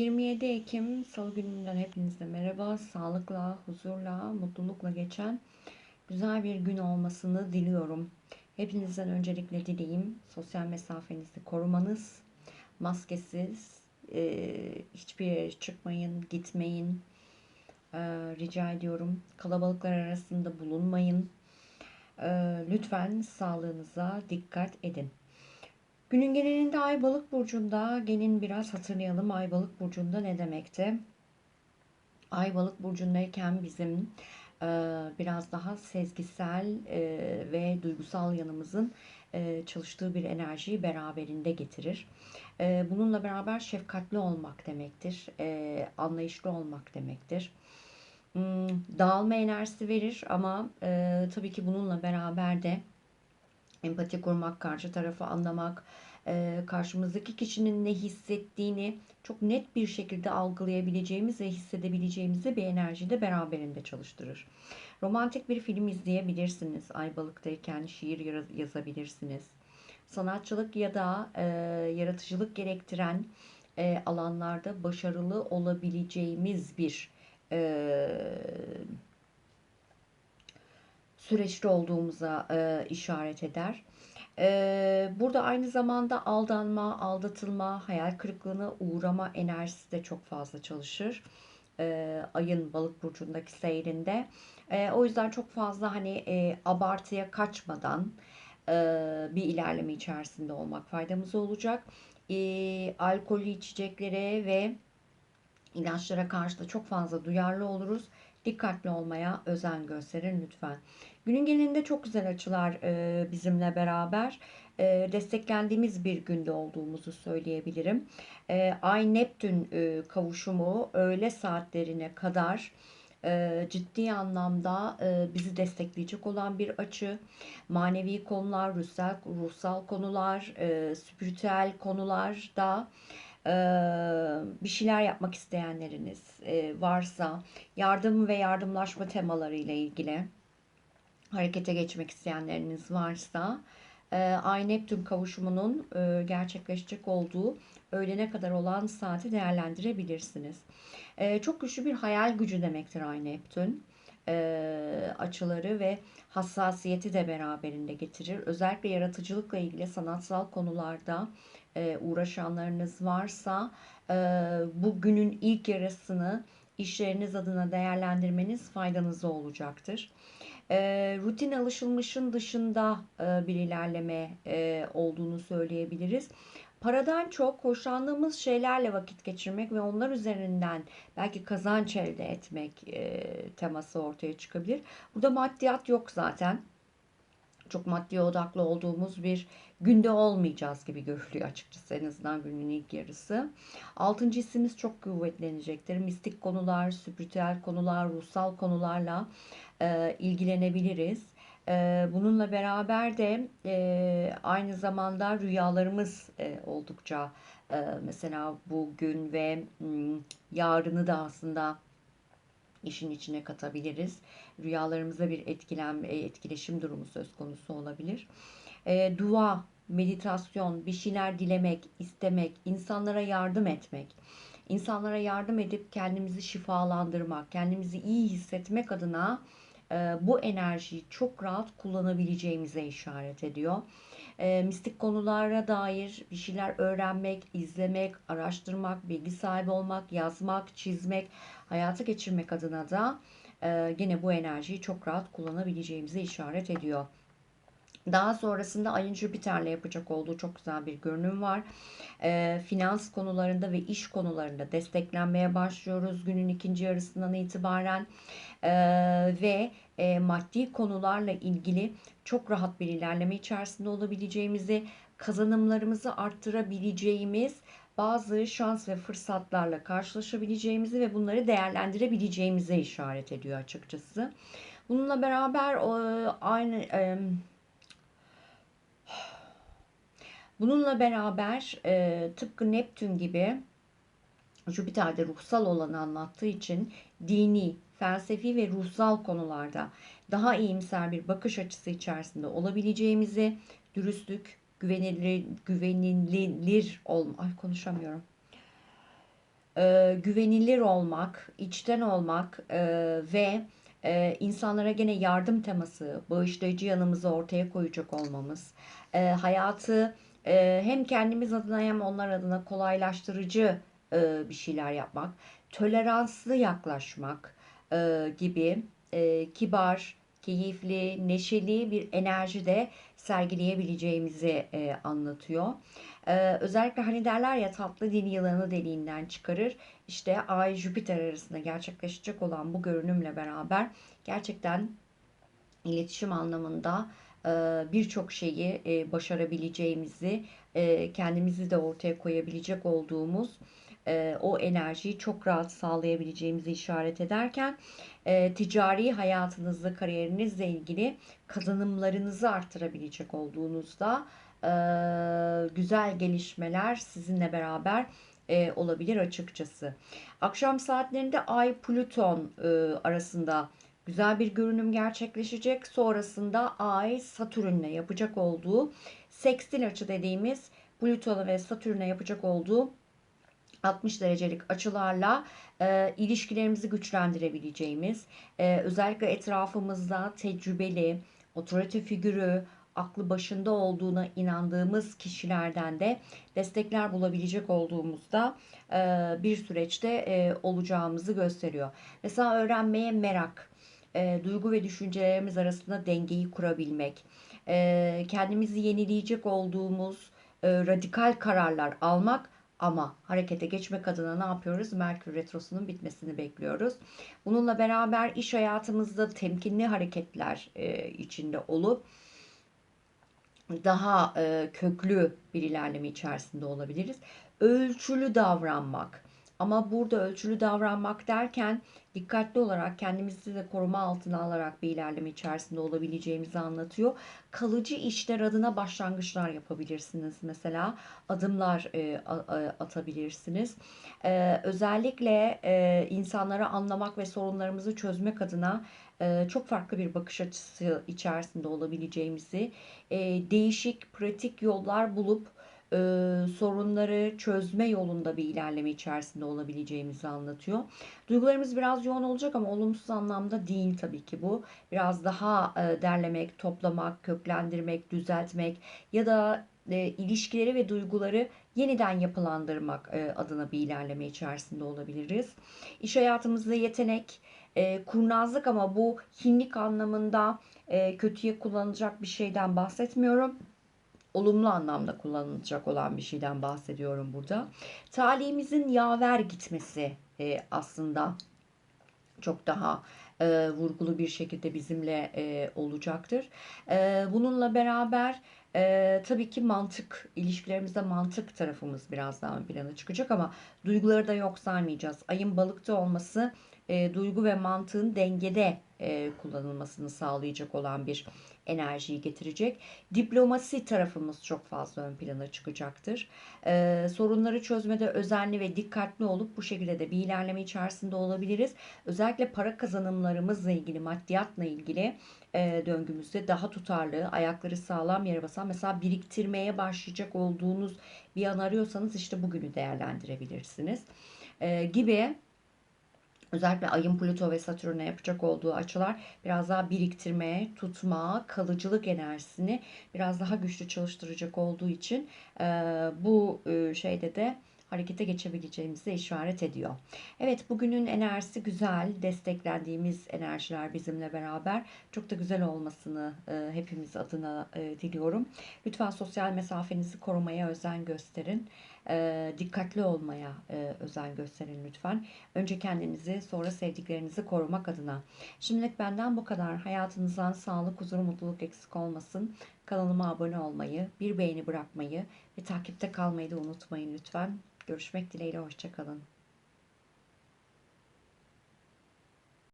27 Ekim Salı gününden hepinize merhaba. Sağlıkla, huzurla, mutlulukla geçen güzel bir gün olmasını diliyorum. Hepinizden öncelikle dileğim sosyal mesafenizi korumanız, maskesiz, e, hiçbir yere çıkmayın, gitmeyin. E, rica ediyorum. Kalabalıklar arasında bulunmayın. E, lütfen sağlığınıza dikkat edin. Günün genelinde Ay Balık burcunda gelin biraz hatırlayalım Ay Balık burcunda ne demekti? Ay Balık burcundayken bizim e, biraz daha sezgisel e, ve duygusal yanımızın e, çalıştığı bir enerjiyi beraberinde getirir. Bununla beraber şefkatli olmak demektir, anlayışlı olmak demektir. Hmm, dağılma enerjisi verir ama tabii ki bununla beraber de empati kurmak, karşı tarafı anlamak, e, karşımızdaki kişinin ne hissettiğini çok net bir şekilde algılayabileceğimiz ve hissedebileceğimiz bir enerji de beraberinde çalıştırır. Romantik bir film izleyebilirsiniz. Ay balıktayken şiir yazabilirsiniz. Sanatçılık ya da e, yaratıcılık gerektiren e, alanlarda başarılı olabileceğimiz bir e, süreçte olduğumuza e, işaret eder. E, burada aynı zamanda aldanma, aldatılma, hayal kırıklığına uğrama enerjisi de çok fazla çalışır. E, ayın balık burcundaki seyrinde. E, o yüzden çok fazla hani e, abartıya kaçmadan e, bir ilerleme içerisinde olmak faydamız olacak. E, alkollü içeceklere ve ilaçlara karşı da çok fazla duyarlı oluruz. Dikkatli olmaya özen gösterin lütfen. Günün genelinde çok güzel açılar e, bizimle beraber e, desteklendiğimiz bir günde olduğumuzu söyleyebilirim. E, Ay Neptün kavuşumu öğle saatlerine kadar ciddi anlamda bizi destekleyecek olan bir açı. Manevi konular, ruhsal, ruhsal konular, e, spiritüel konularda bir şeyler yapmak isteyenleriniz varsa yardım ve yardımlaşma temaları ile ilgili harekete geçmek isteyenleriniz varsa Ay Neptün kavuşumunun gerçekleşecek olduğu öğlene kadar olan saati değerlendirebilirsiniz. Çok güçlü bir hayal gücü demektir Ay Neptün. Açıları ve hassasiyeti de beraberinde getirir. Özellikle yaratıcılıkla ilgili sanatsal konularda uğraşanlarınız varsa bu günün ilk yarısını işleriniz adına değerlendirmeniz faydanıza olacaktır. rutin alışılmışın dışında bir ilerleme olduğunu söyleyebiliriz. Paradan çok hoşlandığımız şeylerle vakit geçirmek ve onlar üzerinden belki kazanç elde etmek teması ortaya çıkabilir. Burada maddiyat yok zaten çok maddi odaklı olduğumuz bir günde olmayacağız gibi görülüyor açıkçası en azından günün ilk yarısı. Altıncı hissimiz çok kuvvetlenecektir. Mistik konular, spiritüel konular, ruhsal konularla e, ilgilenebiliriz. E, bununla beraber de e, aynı zamanda rüyalarımız e, oldukça e, mesela bugün ve yarını da aslında işin içine katabiliriz. Rüyalarımıza bir etkilen, etkileşim durumu söz konusu olabilir. Dua, meditasyon, bir şeyler dilemek, istemek, insanlara yardım etmek, insanlara yardım edip kendimizi şifalandırmak, kendimizi iyi hissetmek adına bu enerjiyi çok rahat kullanabileceğimize işaret ediyor. E, mistik konulara dair bir şeyler öğrenmek, izlemek, araştırmak, bilgi sahibi olmak, yazmak, çizmek, hayatı geçirmek adına da e, gene bu enerjiyi çok rahat kullanabileceğimize işaret ediyor. Daha sonrasında ayın Jüpiter'le yapacak olduğu çok güzel bir görünüm var. E, finans konularında ve iş konularında desteklenmeye başlıyoruz günün ikinci yarısından itibaren. E, ve e, maddi konularla ilgili çok rahat bir ilerleme içerisinde olabileceğimizi, kazanımlarımızı arttırabileceğimiz bazı şans ve fırsatlarla karşılaşabileceğimizi ve bunları değerlendirebileceğimize işaret ediyor açıkçası. Bununla beraber aynı bununla beraber tıpkı Neptün gibi Jüpiter'de ruhsal olanı anlattığı için dini, felsefi ve ruhsal konularda daha iyimser bir bakış açısı içerisinde olabileceğimizi, dürüstlük, güvenilir, güvenilir olma, ay konuşamıyorum. e, güvenilir olmak, içten olmak e, ve e, insanlara gene yardım teması, bağışlayıcı yanımızı ortaya koyacak olmamız, e, hayatı e, hem kendimiz adına hem onlar adına kolaylaştırıcı e, bir şeyler yapmak, toleranslı yaklaşmak e, gibi e, kibar, keyifli, neşeli bir enerji de sergileyebileceğimizi anlatıyor. Özellikle hani derler ya tatlı dil yılanı deliğinden çıkarır. İşte Ay Jüpiter arasında gerçekleşecek olan bu görünümle beraber gerçekten iletişim anlamında birçok şeyi e, başarabileceğimizi, e, kendimizi de ortaya koyabilecek olduğumuz e, o enerjiyi çok rahat sağlayabileceğimizi işaret ederken e, ticari hayatınızda, kariyerinizle ilgili kazanımlarınızı artırabilecek olduğunuzda e, güzel gelişmeler sizinle beraber e, olabilir açıkçası. Akşam saatlerinde Ay Plüton e, arasında güzel bir görünüm gerçekleşecek. Sonrasında Ay Satürn'le yapacak olduğu sekstil açı dediğimiz Plüton'a ve Satürn'e yapacak olduğu 60 derecelik açılarla e, ilişkilerimizi güçlendirebileceğimiz, e, özellikle etrafımızda tecrübeli, otorite figürü, aklı başında olduğuna inandığımız kişilerden de destekler bulabilecek olduğumuzda e, bir süreçte e, olacağımızı gösteriyor. Mesela öğrenmeye merak, e, duygu ve düşüncelerimiz arasında dengeyi kurabilmek, e, kendimizi yenileyecek olduğumuz e, radikal kararlar almak ama harekete geçmek adına ne yapıyoruz? Merkür Retrosu'nun bitmesini bekliyoruz. Bununla beraber iş hayatımızda temkinli hareketler e, içinde olup daha e, köklü bir ilerleme içerisinde olabiliriz. Ölçülü davranmak. Ama burada ölçülü davranmak derken dikkatli olarak kendimizi de koruma altına alarak bir ilerleme içerisinde olabileceğimizi anlatıyor. Kalıcı işler adına başlangıçlar yapabilirsiniz. Mesela adımlar e, atabilirsiniz. E, özellikle e, insanları anlamak ve sorunlarımızı çözmek adına çok farklı bir bakış açısı içerisinde olabileceğimizi, değişik pratik yollar bulup e, sorunları çözme yolunda bir ilerleme içerisinde olabileceğimizi anlatıyor. Duygularımız biraz yoğun olacak ama olumsuz anlamda değil tabii ki bu. Biraz daha e, derlemek, toplamak, köklendirmek, düzeltmek ya da e, ilişkileri ve duyguları yeniden yapılandırmak e, adına bir ilerleme içerisinde olabiliriz. İş hayatımızda yetenek, e, kurnazlık ama bu hinlik anlamında e, kötüye kullanılacak bir şeyden bahsetmiyorum olumlu anlamda kullanılacak olan bir şeyden bahsediyorum burada. Talihimizin yaver gitmesi e, aslında çok daha e, vurgulu bir şekilde bizimle e, olacaktır. E, bununla beraber e, tabii ki mantık, ilişkilerimizde mantık tarafımız biraz daha plana çıkacak ama duyguları da yok saymayacağız. Ayın balıkta olması e, duygu ve mantığın dengede e, kullanılmasını sağlayacak olan bir enerjiyi getirecek. Diplomasi tarafımız çok fazla ön plana çıkacaktır. E, sorunları çözmede özenli ve dikkatli olup bu şekilde de bir ilerleme içerisinde olabiliriz. Özellikle para kazanımlarımızla ilgili, maddiyatla ilgili e, döngümüzde daha tutarlı, ayakları sağlam yere basan, mesela biriktirmeye başlayacak olduğunuz bir an arıyorsanız işte bugünü değerlendirebilirsiniz. E, gibi Özellikle ayın Plüto ve Satürn'e yapacak olduğu açılar biraz daha biriktirmeye, tutma, kalıcılık enerjisini biraz daha güçlü çalıştıracak olduğu için e, bu e, şeyde de harekete geçebileceğimizi işaret ediyor. Evet bugünün enerjisi güzel. Desteklendiğimiz enerjiler bizimle beraber. Çok da güzel olmasını e, hepimiz adına e, diliyorum. Lütfen sosyal mesafenizi korumaya özen gösterin. E, dikkatli olmaya e, özen gösterin lütfen. Önce kendinizi sonra sevdiklerinizi korumak adına. Şimdilik benden bu kadar. Hayatınızdan sağlık, huzur, mutluluk eksik olmasın. Kanalıma abone olmayı, bir beğeni bırakmayı ve takipte kalmayı da unutmayın lütfen. Görüşmek dileğiyle, hoşçakalın.